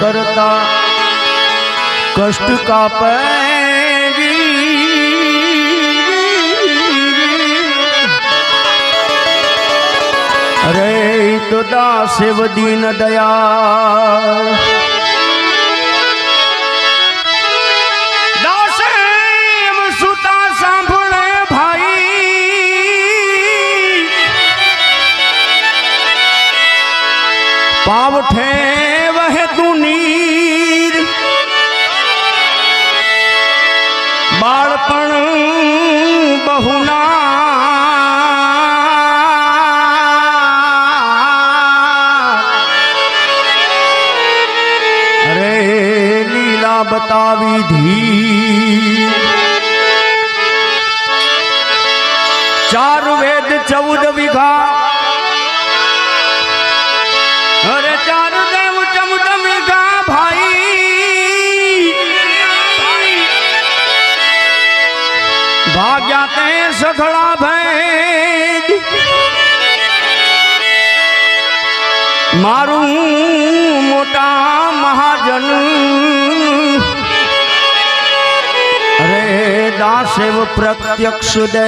કરતા કષ્ટ કાપે અરે તો દાસ દીન દયા બાળપણ બહુના. અરે લીલા બતાવી ધી. ચાર વેદ ચૌદ ભાગ્યા તે સખડા ભેદ. મારું મોટા મહાજન અરે દાસેવ પ્રત્યક્ષ દે.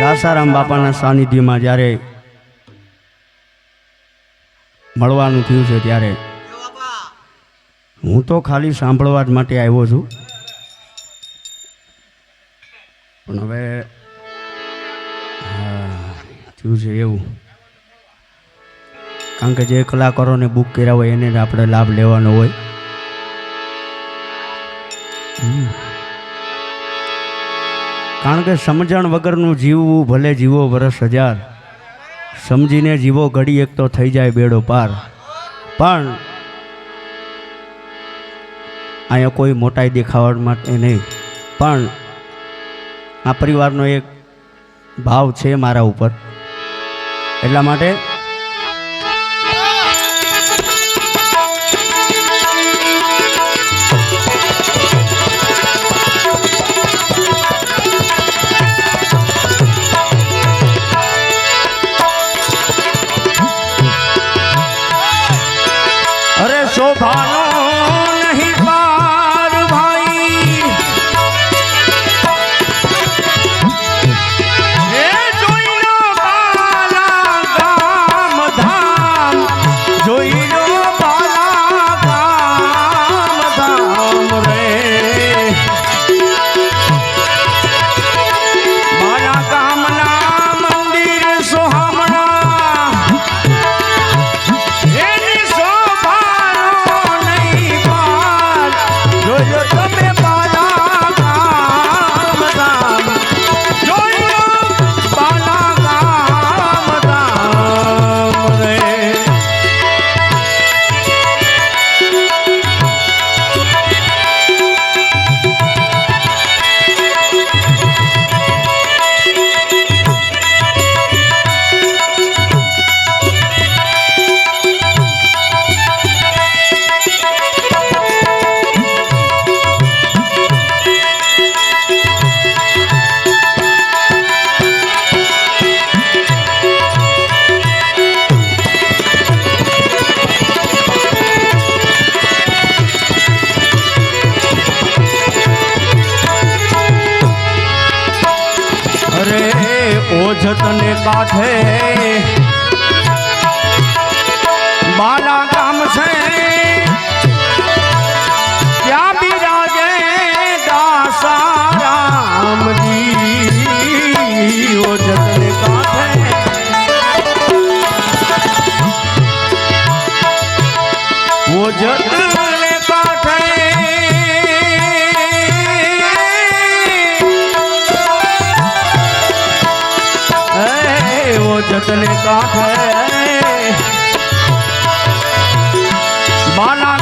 દાસારામ બાપાના સાનિધ્યમાં જ્યારે મળવાનું થયું છે ત્યારે હું તો ખાલી સાંભળવા જ માટે આવ્યો છું. પણ હવે થયું છે એવું. કારણ કે જે કલાકારોને બુક કર્યા હોય એને આપણે લાભ લેવાનો હોય. કારણ કે સમજણ વગરનું જીવવું ભલે જીવો વરસ હજાર, સમજીને જીવો ઘડી એક તો થઈ જાય બેડો પાર. પણ અહીંયા કોઈ મોટાઈ દેખાવા માટે નહીં. પણ આ પરિવારનો એક ભાવ છે મારા ઉપર. એટલા માટે ઓજતને કાંઠે બાલા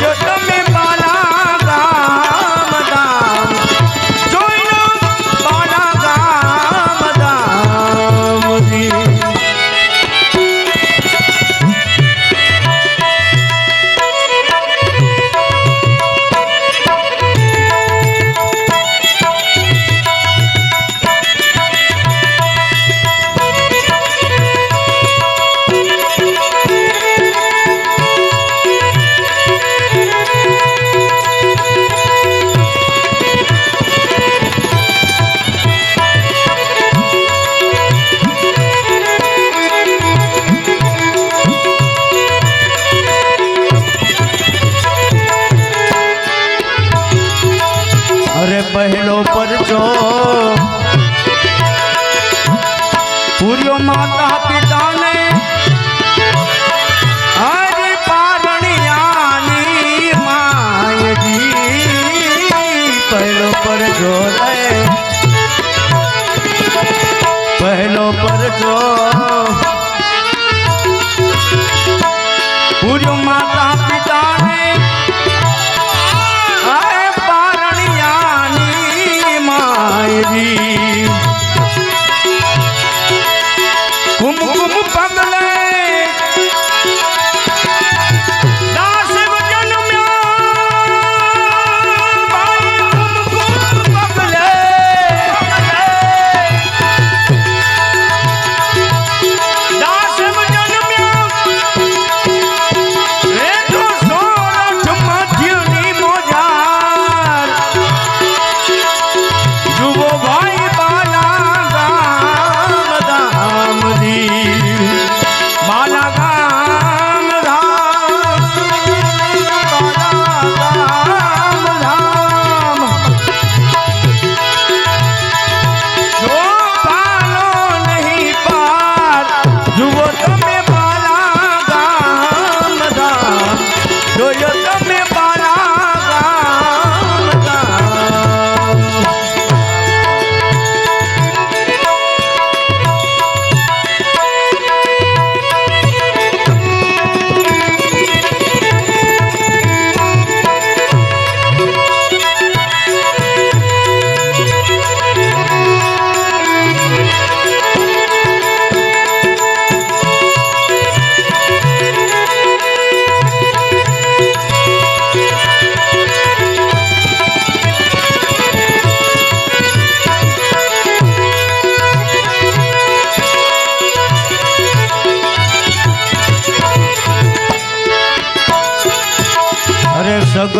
달려 માતા પિતાને હરી પારણિયાની માયજી પહેલો પર જો રે પહેલો પર જો. પૂર્યું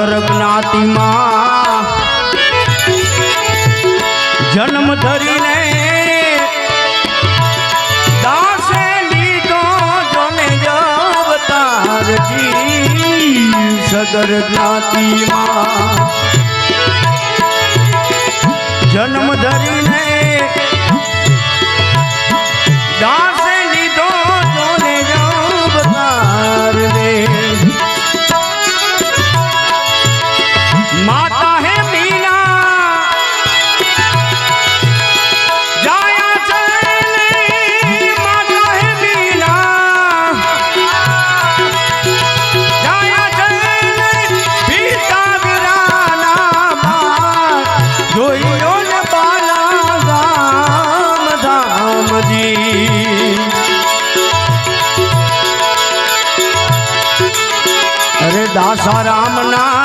નર જ્ઞાતિમાં જન્મ ધરીને દાસે લીધો જોને જવતારજી સદર જ્ઞાતિમાં. જન્મ ધરીને રામજી અરે દાસા રામના